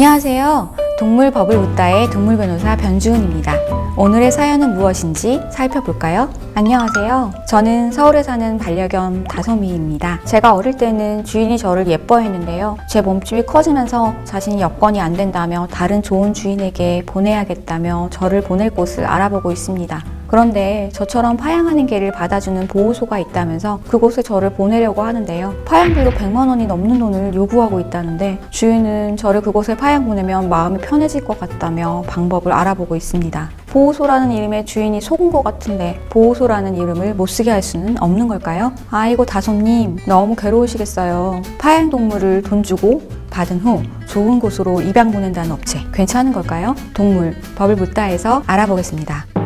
안녕하세요. 동물 법을 묻다의 동물 변호사 변주은입니다. 오늘의 사연은 무엇인지 살펴볼까요? 안녕하세요. 저는 서울에 사는 반려견 다솜이입니다. 제가 어릴 때는 주인이 저를 예뻐했는데요. 제 몸집이 커지면서 자신이 여건이 안 된다며 다른 좋은 주인에게 보내야겠다며 저를 보낼 곳을 알아보고 있습니다. 그런데 저처럼 파양하는 개를 받아주는 보호소가 있다면서 그곳에 저를 보내려고 하는데요. 파양비로 100만 원이 넘는 돈을 요구하고 있다는데 주인은 저를 그곳에 파양 보내면 마음이 편해질 것 같다며 방법을 알아보고 있습니다. 보호소라는 이름의 주인이 속은 것 같은데 보호소라는 이름을 못 쓰게 할 수는 없는 걸까요? 아이고 다솜님 너무 괴로우시겠어요. 파양 동물을 돈 주고 받은 후 좋은 곳으로 입양 보낸다는 업체 괜찮은 걸까요? 동물 법을 묻다에서 알아보겠습니다.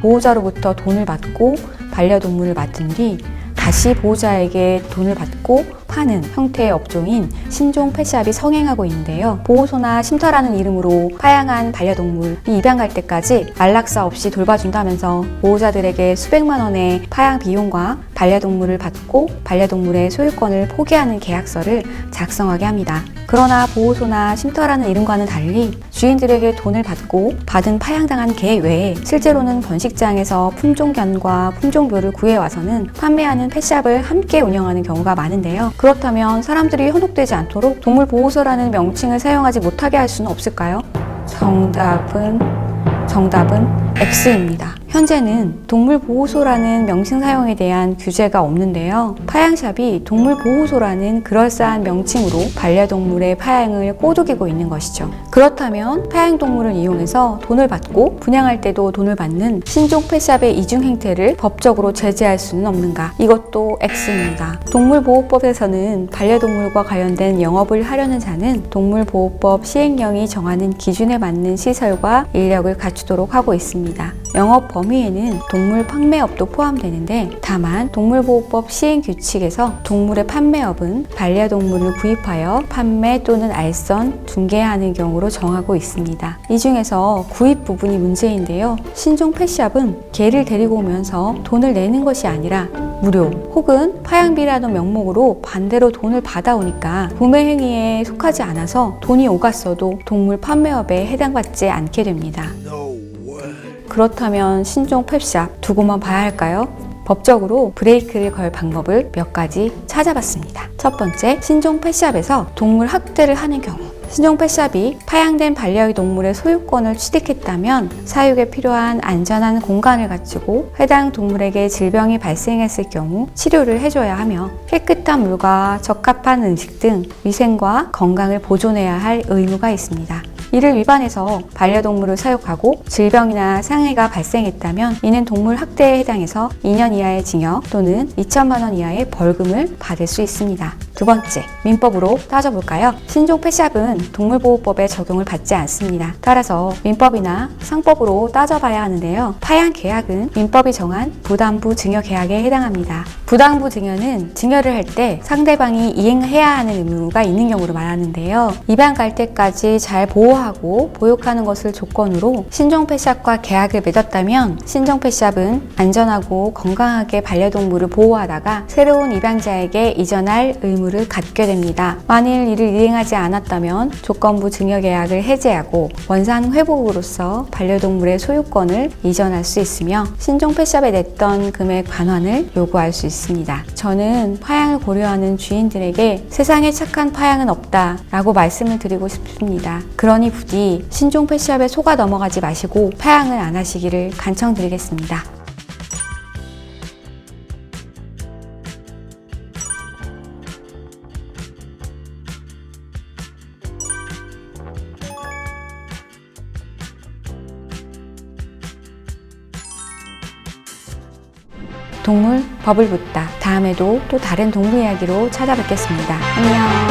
보호자로부터 돈을 받고 반려동물을 맡은 뒤 다시 보호자에게 돈을 받고 파는 형태의 업종인 신종 펫샵이 성행하고 있는데요. 보호소나 쉼터라는 이름으로 파양한 반려동물이 입양 갈 때까지 안락사 없이 돌봐준다면서 보호자들에게 수백만 원의 파양 비용과 반려동물을 받고 반려동물의 소유권을 포기하는 계약서를 작성하게 합니다. 그러나 보호소나 쉼터라는 이름과는 달리 주인들에게 돈을 받고 받은 파양당한 개 외에 실제로는 번식장에서 품종견과 품종묘를 구해와서는 판매하는 펫샵을 함께 운영하는 경우가 많은데요. 그렇다면 사람들이 현혹되지 않도록 동물보호소라는 명칭을 사용하지 못하게 할 수는 없을까요? 정답은 정답은 X입니다. 현재는 동물보호소라는 명칭 사용에 대한 규제가 없는데요. 파양샵이 동물보호소라는 그럴싸한 명칭으로 반려동물의 파양을 꼬드기고 있는 것이죠. 그렇다면 파양동물을 이용해서 돈을 받고 분양할 때도 돈을 받는 신종 펫샵의 이중 행태를 법적으로 제재할 수는 없는가? 이것도 X입니다. 동물보호법에서는 반려동물과 관련된 영업을 하려는 자는 동물보호법 시행령이 정하는 기준에 맞는 시설과 인력을 갖추도록 하고 있습니다. 영업 범위에는 동물 판매업도 포함되는데 다만 동물보호법 시행 규칙에서 동물의 판매업은 반려동물을 구입하여 판매 또는 알선, 중개하는 경우로 정하고 있습니다. 이 중에서 구입 부분이 문제인데요. 신종 펫샵은 개를 데리고 오면서 돈을 내는 것이 아니라 무료 혹은 파양비라는 명목으로 반대로 돈을 받아오니까 구매 행위에 속하지 않아서 돈이 오갔어도 동물 판매업에 해당받지 않게 됩니다. 그렇다면 신종 펫샵 두고만 봐야 할까요? 법적으로 브레이크를 걸 방법을 몇 가지 찾아봤습니다. 첫 번째, 신종 펫샵에서 동물 학대를 하는 경우. 신종 펫샵이 파양된 반려의 동물의 소유권을 취득했다면 사육에 필요한 안전한 공간을 갖추고 해당 동물에게 질병이 발생했을 경우 치료를 해줘야 하며 깨끗한 물과 적합한 음식 등 위생과 건강을 보존해야 할 의무가 있습니다. 이를 위반해서 반려동물을 사육하고 질병이나 상해가 발생했다면 이는 동물 학대에 해당해서 2년 이하의 징역 또는 2천만 원 이하의 벌금을 받을 수 있습니다. 두 번째, 민법으로 따져볼까요? 신종 펫샵은 동물보호법에 적용을 받지 않습니다. 따라서 민법이나 상법으로 따져봐야 하는데요. 파양 계약은 민법이 정한 부담부 증여 계약에 해당합니다. 부담부 증여는 증여를 할 때 상대방이 이행해야 하는 의무가 있는 경우를 말하는데요. 입양 갈 때까지 잘 보호 하고 보육하는 것을 조건으로 신종 펫샵과 계약을 맺었다면 신종 펫샵은 안전하고 건강하게 반려동물을 보호하다가 새로운 입양자에게 이전할 의무를 갖게 됩니다. 만일 이를 이행하지 않았다면 조건부 증여 계약을 해제하고 원산 회복으로서 반려동물의 소유권을 이전할 수 있으며 신종 펫샵에 냈던 금액 반환을 요구할 수 있습니다. 저는 파양을 고려하는 주인들에게 세상에 착한 파양은 없다 라고 말씀을 드리고 싶습니다. 그러니 부디 신종 펫샵에 속아 넘어가지 마시고 파양을 안 하시기를 간청드리겠습니다. 동물 법을 묻다. 다음에도 또 다른 동물 이야기로 찾아뵙겠습니다. 안녕.